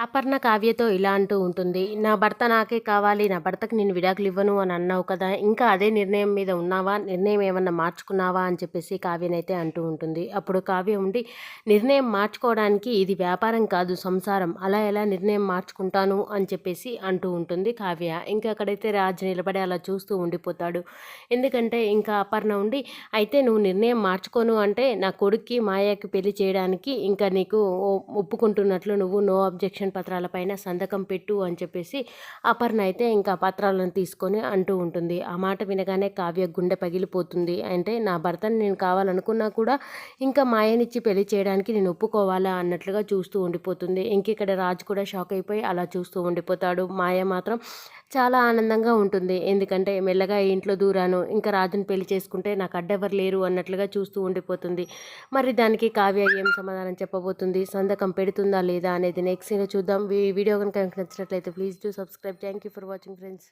అపర్ణ కావ్యతో ఇలా అంటూ ఉంటుంది నా భర్త నాకే కావాలి నా భర్తకి నేను విడాకులు ఇవ్వను అని అన్నావు కదా ఇంకా అదే నిర్ణయం మీద ఉన్నావా నిర్ణయం ఏమన్నా మార్చుకున్నావా? అని చెప్పేసి కావ్యనైతే అంటూ ఉంటుంది. అప్పుడు కావ్య ఉండి నిర్ణయం మార్చుకోవడానికి ఇది వ్యాపారం కాదు సంసారం. అలా ఎలా నిర్ణయం మార్చుకుంటాను? అని చెప్పేసి అంటూ ఉంటుంది కావ్య. ఇంకా అక్కడైతే రాజు నిలబడి అలా చూస్తూ ఉండిపోతాడు. ఎందుకంటే ఇంకా అపర్ణ ఉండి అయితే నువ్వు నిర్ణయం మార్చుకోను అంటే నా కొడుక్కి మాయాకి పెళ్ళి చేయడానికి ఇంకా నీకు ఒప్పుకుంటున్నట్లు నువ్వు నో అబ్జెక్షన్ పత్రాలపైన సంతకం పెట్టు అని చెప్పేసి అపర్ణ అయితే ఇంకా పత్రాలను తీసుకొని అంటూ ఉంటుంది. ఆ మాట వినగానే కావ్య గుండె పగిలిపోతుంది. అంటే నా భర్తను నేను కావాలనుకున్నా కూడా ఇంకా మాయనిచ్చి పెళ్ళి చేయడానికి నేను ఒప్పుకోవాలా? అన్నట్లుగా చూస్తూ ఉండిపోతుంది. ఇంక ఇక్కడ రాజు కూడా షాక్ అయిపోయి అలా చూస్తూ ఉండిపోతాడు. మాయ మాత్రం చాలా ఆనందంగా ఉంటుంది. ఎందుకంటే మెల్లగా ఇంట్లో దూరాను. ఇంకా రాజుని పెళ్ళి చేసుకుంటే నాకు అడ్డెవరు లేరు అన్నట్లుగా చూస్తూ ఉండిపోతుంది. మరి దానికి కావ్య ఏం సమాధానం చెప్పబోతుంది? సంతకం పెడుతుందా లేదా అనేది నెక్స్ట్ చూద్దాం. వీడియో కనుక నచ్చినట్లయితే please do subscribe. Thank you for watching friends.